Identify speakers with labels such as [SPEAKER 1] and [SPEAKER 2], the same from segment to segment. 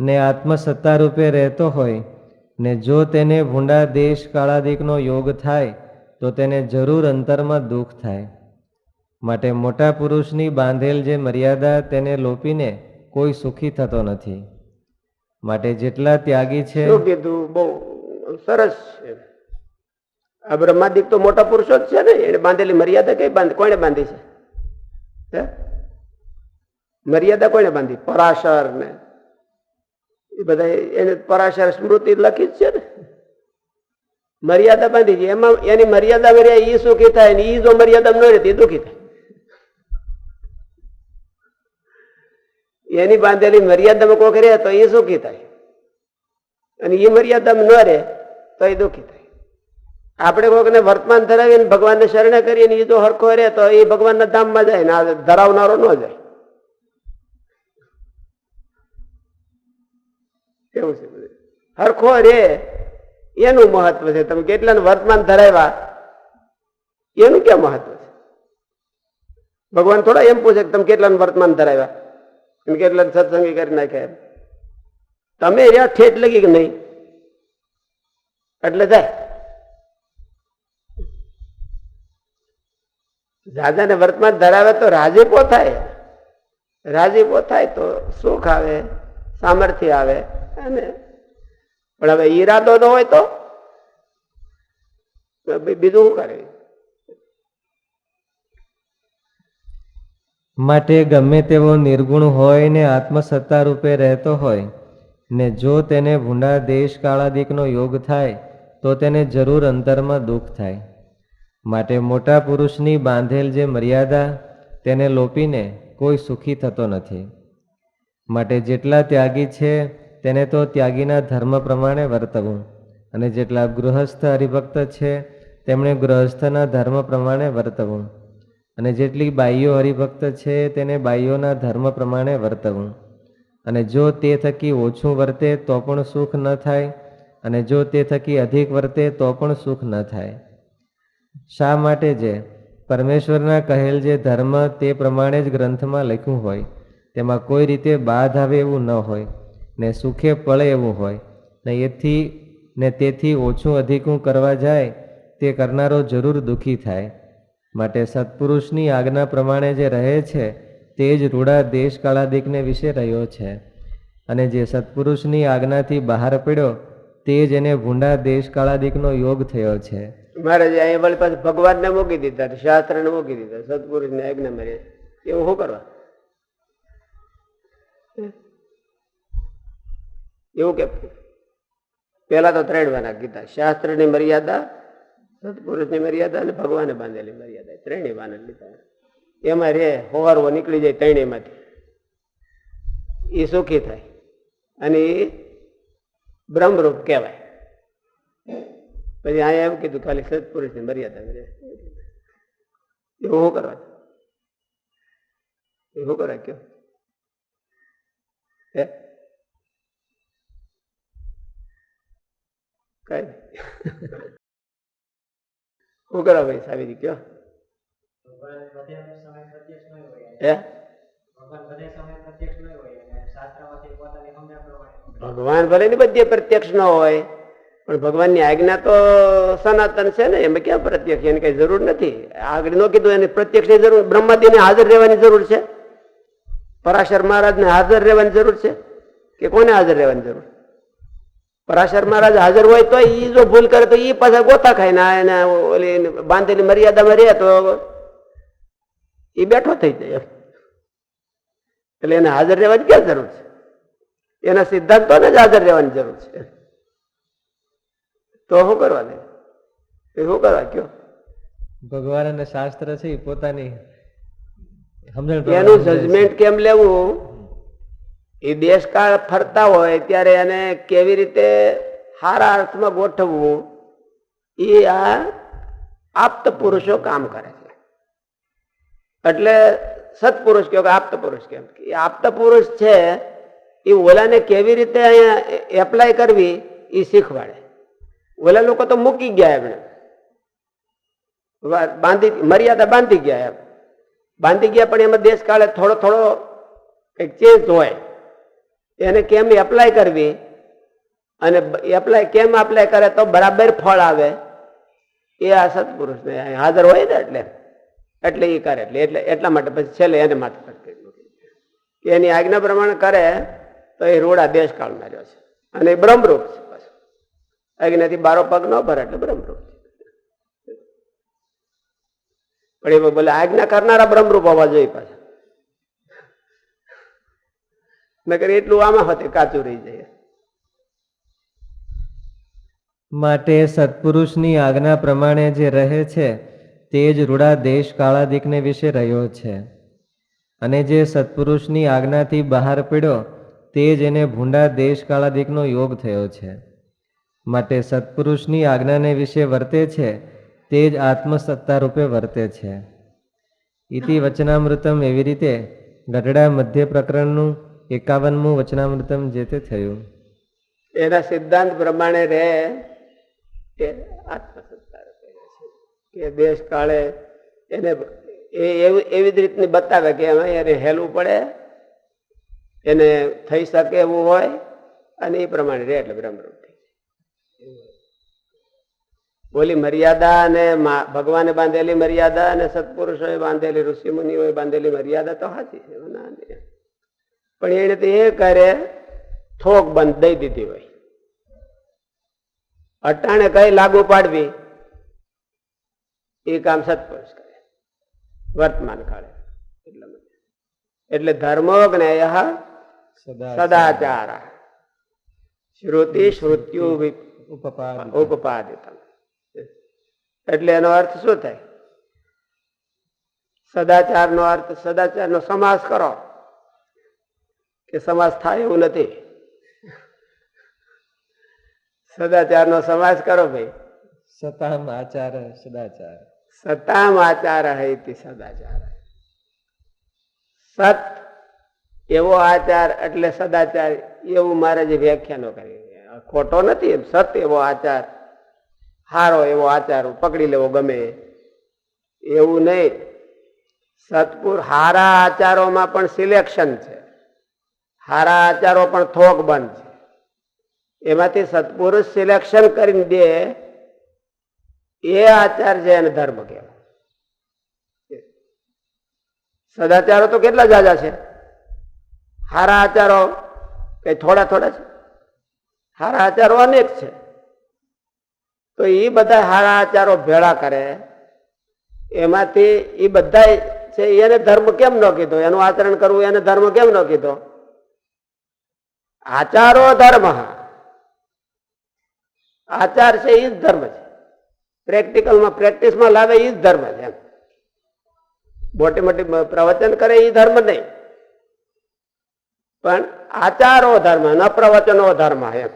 [SPEAKER 1] ને આત્મસત્તા રૂપે રહેતો હોય, ને જો તેને ભૂંડા દેશ કાળાદિકનો યોગ થાય, તો તેને જરૂર અંતરમાં દુઃખ થાય. માટે મોટા પુરુષની બાંધેલ જે મર્યાદા તેને લોપીને કોઈ સુખી થતો નથી. માટે જેટલા ત્યાગી છે
[SPEAKER 2] સરસ છે. આ બ્રહ્માદિક તો મોટા પુરુષો જ છે ને? એને બાંધેલી મર્યાદા કઈ બાંધી? કોને બાંધી છે? મર્યાદા કોને બાંધી? પરાશર ને એ બધા એને પરાશર સ્મૃતિ લખી જ છે ને. મર્યાદા બાંધી છે. એમાં એની મર્યાદા મર્યા ઈ સુખી થાય ને ઈ જો મર્યાદા ન રહેતી દુઃખી થાય. એની બાંધેલી મર્યાદામાં કોક રહે તો એ સુખી થાય. અને એ મર્યાદામાં ન રહે તો એ દુઃખી થાય. આપણે કોકને વર્તમાન ધરાવીને ભગવાનને શરણે કરીએ ને એ જો હરખો રહે તો એ ભગવાનના ધામમાં જાય ને આ ધરાવનારો ન જાય. એવું છે બધું. હરખો રે, એનું મહત્વ છે. તમે કેટલાને વર્તમાન ધરાવ્યા, એનું ક્યાં મહત્વ છે? ભગવાન થોડા એમ પૂછે કે તમે કેટલાને વર્તમાન ધરાવ્યા? એમ કેટલા સત્સંગી કરી નાખ્યા તમે રહ્યા ઠેઠ લગી કે નહીં? એટલે જાય. રાજાને વર્તમાન ધરાવે તો રાજીપો થાય રાજીપો થાય તો સુખ આવે. સામર્થ્ય આવે. અને પણ હવે ઈરાદો ન હોય તો બીજું શું કરે?
[SPEAKER 1] માટે ગમે તેવો નિર્ગુણ હોય ને આત્મસત્તા રૂપે રહેતો હોય, ને જો તેને ભૂંડા દેશ કાળાદિકનો યોગ થાય, તો તેને જરૂર અંતરમાં દુઃખ થાય. માટે મોટા પુરુષની બાંધેલ જે મર્યાદા, તેને લોપીને કોઈ સુખી થતો નથી. માટે જેટલા ત્યાગી છે, તેને તો ત્યાગીના ધર્મ પ્રમાણે વર્તવું. અને જેટલા ગૃહસ્થ હરિભક્ત છે, તેમણે ગૃહસ્થના ધર્મ પ્રમાણે વર્તવું. અને જેટલી બાઈઓ હરિભક્ત છે, તેને બાઈઓના ધર્મ પ્રમાણે વર્તવું. અને જો તે થકી ઓછું વર્તે, તો પણ સુખ ન થાય. અને જો તે થકી અધિક વર્તે, તો પણ સુખ ન થાય. શા માટે જે? પરમેશ્વરના કહેલ જે ધર્મ, તે પ્રમાણે જ ગ્રંથમાં લખ્યું હોય. તેમાં કોઈ રીતે બાધ આવે એવું ન હોય, ને સુખે પળે એવું હોય, ને એથી, ને તેથી ઓછું અધિકું કરવા જાય, તે કરનારો જરૂર દુઃખી થાય. માટે સત્પુરુષની આજ્ઞા પ્રમાણે જે રહે છે, તે જ રૂડા દેશ કાળાદિકને વિશે રહ્યો છે. અને જે સત્પુરુષની આજ્ઞાથી બહાર પડ્યો, તે જ એને ભૂંડા દેશ કાળાદિકનો યોગ થયો છે.
[SPEAKER 2] મહારાજ અહીંયા વળી પાછું ભગવાનને મૂકી દીધા, શાસ્ત્રને મૂકી દીધા, સત્પુરુષને આજ્ઞા મરે એવું શું કરવા? એવું કે પેલા તો ત્રણ વાના કીધા, શાસ્ત્રની મર્યાદા, સત્પુરુષની મર્યાદા અને ભગવાને બાંધેલી મર્યાદા ત્રણેય વાના લીધા એમાં રે હોવારવો નીકળી જાય ત્રણેયમાંથી. એ સુખી થાય. અને એ બ્રહ્મરૂપ કહેવાય. પછી અહીંયા એમ કીધું ખાલી સત્પુરુષની મર્યાદા રે. એવું શું કરવા? એવું કરવા કયો? હે કઈ શું કરો ભાઈ સાબિતી કયો ભગવાન ભલે ને બધી પ્રત્યક્ષ ન હોય, પણ ભગવાનની આજ્ઞા તો સનાતન છે ને, એમાં ક્યાં પ્રત્યક્ષ એની કઈ જરૂર નથી. આગળ ન કીધું, એની પ્રત્યક્ષની જરૂર, બ્રહ્માદિને હાજર રહેવાની જરૂર છે. પરાશર મહારાજને હાજર રહેવાની જરૂર છે? કે કોને હાજર રહેવાની જરૂર? પરાશર મહારાજ હાજર હોય તો એ જો ભૂલ કરે તો એ પાછા ગોતા ખાય ને એને ઓલી બાંધેલી મર્યાદામાં રહે તો એ બેઠો થઈ જાય એટલે એને હાજર રહેવાની ક્યાં જરૂર છે? એના સિદ્ધાંતોને જ હાજર રહેવાની જરૂર છે. તો શું કરવા દે શું કરવા કયો?
[SPEAKER 1] ભગવાન અને શાસ્ત્ર છે પોતાની
[SPEAKER 2] એનું જજમેન્ટ કેમ લેવું? એ દેશકાળ ફરતા હોય ત્યારે એને કેવી રીતે સારા અર્થમાં ગોઠવવું? એ આ આપ્ત પુરુષો કામ કરે છે. એટલે સત્પુરુષ કહો કે આપ્ત પુરુષ કેમ? એ આપ્ત પુરુષ છે એ ઓલાને કેવી રીતે અહીંયા એપ્લાય કરવી એ શીખવાડે. ઓલા લોકો તો મૂકી ગયા એમણે. બાંધી મર્યાદા બાંધી ગયા એમ. બાંધી ગયા, પણ એમાં દેશકાળે થોડો થોડો કંઈક ચેન્જ હોય. એને કેમ એપ્લાય કરવી? અને એપ્લાય કેમ એપ્લાય કરે તો બરાબર ફળ આવે? એ આ સત્પુરુષને હાજર હોય ને એટલે. એટલે એ કરે, એટલે એટલે એટલા માટે પછી છેલ્લે એને માથે. કે એની આજ્ઞા પ્રમાણે કરે, તો એ રોડા દેશકાળમાં રહ્યો છે. અને એ બ્રહ્મરૂપ છે પાછું. આજ્ઞાથી બારો પગ ન ભરે એટલે બ્રહ્મરૂપ. પણ એમાં બોલે આજ્ઞા કરનારા બ્રહ્મરૂપ હોવા જોઈએ પાછા. નકર એટલું આમાં હોતે કાચું રહી જાય.
[SPEAKER 1] માટે સત્પુરુષની આજ્ઞા પ્રમાણે જે રહે છે, તે જ રૂડા દેશ કાળાદિકને વિશે રહ્યો છે. અને જે સત્પુરુષની આજ્ઞાથી બહાર પડ્યો, તે જ એને ભૂંડા દેશ કાળાદિકનો યોગ થયો છે. માટે સત્પુરુષની આજ્ઞાને વિશે વર્તે છે તે જ આત્મસત્તા રૂપે વર્તે છે. ઇતિ વચનામૃતમ એવી રીતે ગઢડા મધ્ય પ્રકરણનું એકાવનમું વચનામૃતમ જે તે થયું.
[SPEAKER 2] એના સિદ્ધાંત પ્રમાણે રહે કે આત્મસત્તા રૂપે કે દેશ કાળે એને એ એવી એવી જ રીતની બતાવે કે એને હેલવું પડે, એને થઈ શકે એવું હોય, અને એ પ્રમાણે રહે એટલે બ્રહ્મરૂપ. બોલી મર્યાદા અને ભગવાને બાંધેલી મર્યાદા અને સત્પુરુષોએ બાંધેલી ઋષિ મુનિઓએ બાંધેલી મર્યાદા તો નહીં. પણ એને તો એ કરે થોક બંધ દઈ દીધી હોય. અટાણે કઈ લાગુ પાડવી? એ કામ સત્પુરુષ કરે. વર્તમાન કાળે. એટલા એટલે ધર્મો જ્ઞેય સદાચાર. શ્રુતિ શ્રુત્યુ ઉપપાદિતમ એટલે એનો અર્થ શું થાય? સદાચાર નો અર્થ સદાચાર નો સમાસ કરો. કે સમાસ થાય એવું નથી. સદાચાર નો સમાસ કરો ભાઈ.
[SPEAKER 1] સતામ આચાર સદાચાર.
[SPEAKER 2] સતામ આચાર હૈતી સદાચાર. સત એવો આચાર એટલે સદાચાર એવું મારે જે વ્યાખ્યાનો કરી ખોટો નથી એમ. સત એવો આચાર હારો એવો આચાર પકડી લેવો ગમે. એવું નહીં. સતપુર હારા આચારોમાં પણ સિલેક્શન છે. હારા આચારો પણ થોક બંધ છે. એમાંથી સત્પુરુષ સિલેક્શન કરીને દે. એ આચાર છે એને ધર્મ કહેવાય. સદાચારો તો કેટલા જાજા છે? હારા આચારો કઈ થોડા થોડા છે? હારા આચારો અનેક છે. તો એ બધા હારા આચારો ભેળા કરે. એમાંથી એ બધા છે એને ધર્મ કેમ ન કીધો? એનું આચરણ કરવું એને ધર્મ કેમ ન કીધો? આચારો ધર્મ. આચાર છે એ જ ધર્મ છે. પ્રેક્ટિકલમાં, પ્રેક્ટિસમાં લાવે એ જ ધર્મ છે એમ. મોટી મોટી પ્રવચન કરે એ ધર્મ નહીં. પણ આચારો ધર્મ, ન પ્રવચનો ધર્મ એમ.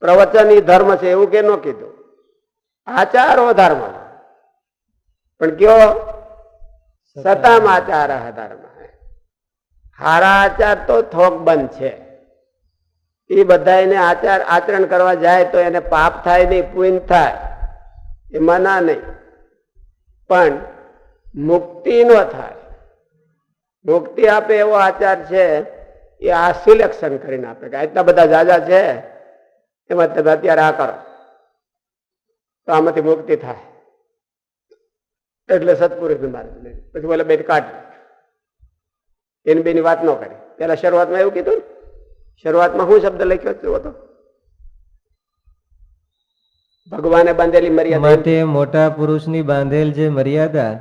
[SPEAKER 2] પ્રવચન એ ધર્મ છે એવું કે ન કીધું? આચારો ધર્મ પણ કયો? સતામ આચાર ધર્મ. હારા આચાર તો થોક બંધ છે. એ બધા એને આચાર આચરણ કરવા જાય તો એને પાપ થાય નહીં પુણ્ય થાય. એ મના નહીં. પણ મુક્તિ ન થાય. મુક્તિ આપે એવો આચાર છે એ આ સિલેક્શન કરીને આપે. કે આટલા બધા જાજા છે એમાં તમે અત્યારે આ કરો. તો આમાંથી મુક્તિ થાય. એટલે સત્પુરુષ મારે પછી બોલે બેન કાઢ. એની બેની વાત ન કરી. પેલા શરૂઆતમાં એવું કીધું ને શરૂઆતમાં હું શબ્દ લખ્યો હતો ભગવાને બાંધેલી મર્યાદા
[SPEAKER 1] માટે મોટા પુરુષની બાંધેલ જે મર્યાદા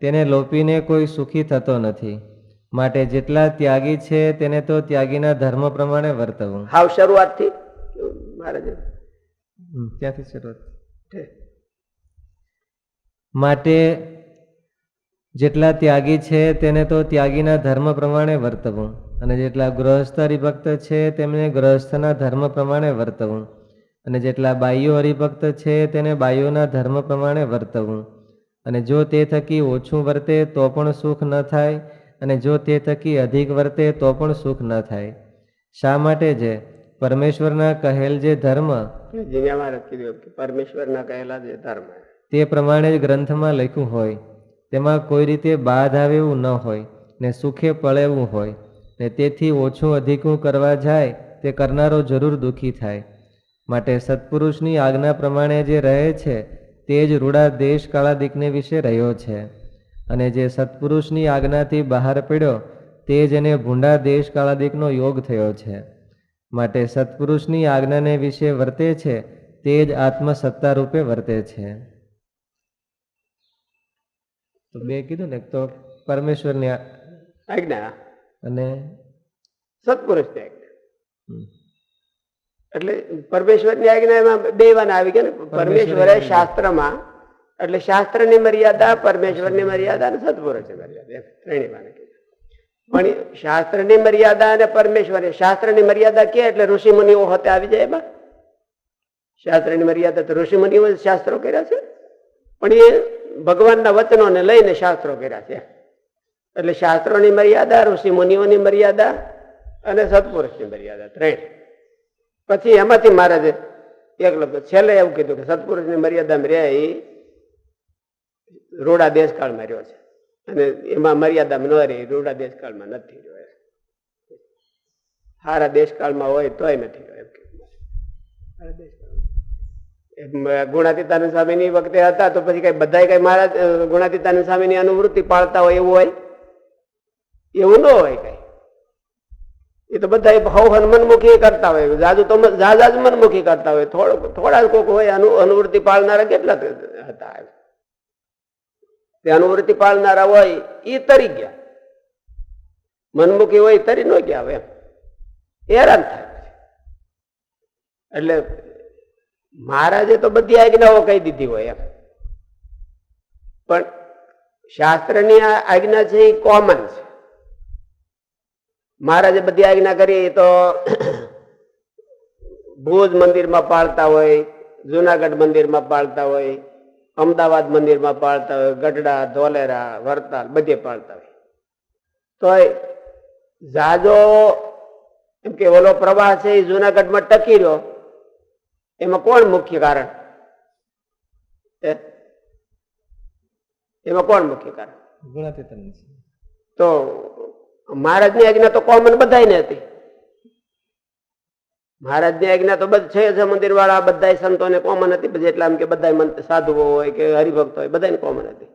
[SPEAKER 1] તેને લોપીને કોઈ સુખી થતો નથી. માટે જેટલા ત્યાગી છે તેને તો ત્યાગીના ધર્મ પ્રમાણે વર્તવું.
[SPEAKER 2] હાવ શરૂઆતથી.
[SPEAKER 1] મહારાજ ત્યાંથી શરૂઆત. માટે જેટલા ત્યાગી છે તેને તો ત્યાગીના ધર્મ પ્રમાણે વર્તવું. અને જેટલા ગૃહસ્થ હરિભક્ત છે તેમને ગૃહસ્થના ધર્મ પ્રમાણે વર્તવું. અને જેટલા બાઈઓ હરિભક્ત છે તેને બાઈઓના ધર્મ પ્રમાણે વર્તવું. અને જો તે થકી ઓછું વર્તે તો પણ સુખ ન થાય. અને જો તે થકી અધિક વર્તે તો પણ સુખ ન થાય. શા માટે છે? પરમેશ્વરના કહેલ જે ધર્મ
[SPEAKER 2] જીવ્યા મહારાજ દો કે પરમેશ્વરના કહેલા જે ધર્મ
[SPEAKER 1] તે પ્રમાણે જ ગ્રંથમાં લખ્યું હોય તેમાં કોઈ રીતે બાધ આવે એવું ન હોય ને સુખે પળેવું હોય ને તેથી ઓછું અધિકું કરવા જાય તે કરનારો જરૂર દુઃખી થાય. માટે સત્પુરુષની આજ્ઞા પ્રમાણે જે રહે છે તે જ રૂડા દેશ કાળાદિકને વિશે રહ્યો છે. અને જે સત્પુરુષની આજ્ઞાથી બહાર પડ્યો તે જ એને ભૂંડા દેશ કાળાદિકનો યોગ થયો છે. માટે સત્પુરુષની આજ્ઞાને વિશે વર્તે છે તે જ આત્મસત્તા રૂપે વર્તે છે. તો બે કીધું ને તો પરમેશ્વરની
[SPEAKER 2] આજ્ઞા.
[SPEAKER 1] અને?
[SPEAKER 2] સત્પુરુષની આજ્ઞા એટલે પરમેશ્વરની આજ્ઞા એમાં બે વાના આવી ગયા ને પરમેશ્વરે શાસ્ત્રમાં એટલે શાસ્ત્રની મર્યાદા પરમેશ્વરની મર્યાદા અને સત્પુરુષની મર્યાદા ત્રણેય વાના પણ શાસ્ત્રની મર્યાદા અને પરમેશ્વરની શાસ્ત્રની મર્યાદા કે એટલે ઋષિ મુનિઓ હોતે આવી જાય એમાં? શાસ્ત્રની મર્યાદા તો ઋષિ મુનિઓ શાસ્ત્રો કર્યા છે. પણ એ ભગવાનના વચનોને લઈને શાસ્ત્રો કર્યા છે. એટલે શાસ્ત્રોની મર્યાદા ઋષિ મુનિઓની મર્યાદા અને સત્પુરુષની મર્યાદા ત્રણ. પછી એમાંથી મહારાજે એકલબ છેલ્લે એવું કીધું કે સત્પુરુષની મર્યાદામાં રહે એ રોડા દેશકાળમાં રહ્યો છે. અને એમાં મર્યાદામાં ન રહે, રૂડા દેશકાળમાં નથી રહ્યો. સારા દેશકાળમાં હોય તોય નથી રહ્યો ગુણાતીતાનંદ સ્વામીની વખતે હતા તો પછી કઈ બધા કઈ મારા ગુણાતીતાનંદ સ્વામી ની અનુવૃત્તિ પાળતા હોય એવું હોય? એવું ન હોય કઈ. એ તો બધા ભાવ હનમનમુખી કરતા હોય. જાજુ તો જાજા મનમુખી કરતા હોય. થોડો થોડા કોઈક હોય અનુવૃત્તિ પાળનારા કેટલા હતા. તે અનુવૃત્તિ પાળનારા હોય એ તરી ગયા. મનમુખી હોય તરી ન ગયા હવે. હેરાન થાય એટલે મહારાજે તો બધી આજ્ઞાઓ કહી દીધી હોય એમ. પણ શાસ્ત્રની આ આજ્ઞા છે એ કોમન છે. મહારાજે બધી આજ્ઞા કરી તો ભુજ મંદિરમાં પાળતા હોય, જુનાગઢ મંદિરમાં પાળતા હોય અમદાવાદ મંદિરમાં પાળતા હોય ગઢડા ધોલેરા વરતાલ બધે પાળતા હોય. તોય જાજો એમ કે ઓલો પ્રવાહ છે એ જુનાગઢમાં ટકી રહ્યો. એમાં કોણ મુખ્ય કારણ? એમાં કોણ મુખ્ય કારણ? તો મહારાજની આજ્ઞા તો કોમન બધાયને હતી. મહારાજની આજ્ઞા તો બધા છે જ મંદિર વાળા બધા સંતોને કોમન હતી. પછી એટલા એમ કે બધા સાધુઓ હોય કે હરિભક્તો હોય બધાને કોમન હતી.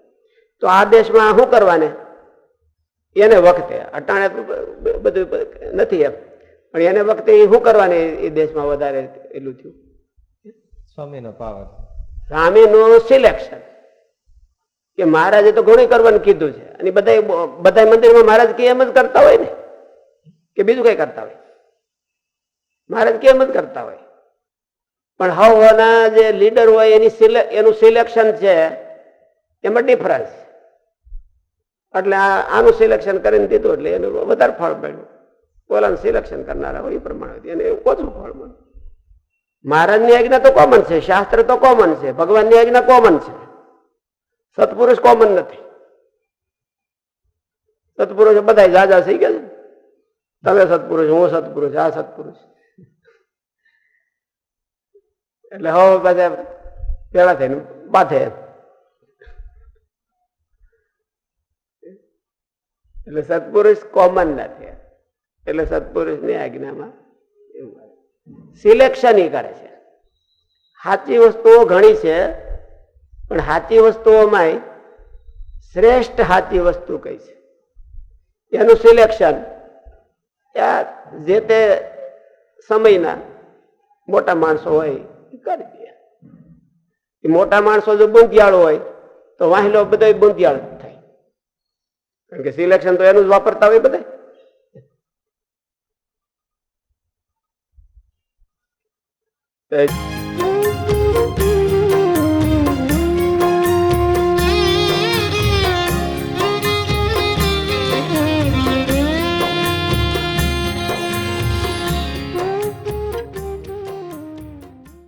[SPEAKER 2] તો આ દેશમાં શું કરવાને? એને વખતે અટાણે બધું નથી એમ. પણ એને વખતે એ શું કરવાને એ દેશમાં વધારે એટલું થયું?
[SPEAKER 1] સ્વામીનો પાવર.
[SPEAKER 2] સ્વામીનું સિલેક્શન કે મહારાજે તો ઘણું કરવાનું કીધું છે. અને બધા બધા મંદિરમાં મહારાજ કે એમ જ કરતા હોય ને? કે બીજું કઈ કરતા હોય? મહારાજ કેમ જ કરતા હોય? પણ હવના જે લીડર હોય એની એનું સિલેક્શન છે, એમાં ડિફરન્સ એટલે આનું સિલેક્શન કરીને દીધું એટલે એનું વધારે ફળ મળ્યું. ઓલાનું સિલેક્શન કરનારા હોય એ પ્રમાણે એને ઓછું ફળ મળ્યું. મહારાજની આજ્ઞા તો કોમન છે, શાસ્ત્ર તો કોમન છે, ભગવાનની આજ્ઞા કોમન છે. સત્પુરુષ કોમન નથી. સત્પુરુષ બધા જાજા થઈ ગયા છે. તમે સત્પુરુષ, હું સત્પુરુષ, આ સત્પુરુષ. એટલે હવે બધા પેલા થઈને બાથે એટલે સત્પુરુષ કોમન નથી એટલે સત્પુરુષની આજ્ઞામાં એવું સિલેક્શન ઈ કરે છે. સાચી વસ્તુઓ ઘણી છે, પણ સાચી વસ્તુઓમાં શ્રેષ્ઠ સાચી વસ્તુ કઈ છે? એનું સિલેક્શન જે તે સમયના મોટા માણસો હોય એ કરી દે મોટા માણસો જો બુંદિયાળ હોય, તો વાહિલો બધો બુંદિયાળ જ થાય. કારણ કે સિલેક્શન તો એનું જ વાપરતા હોય બધા તો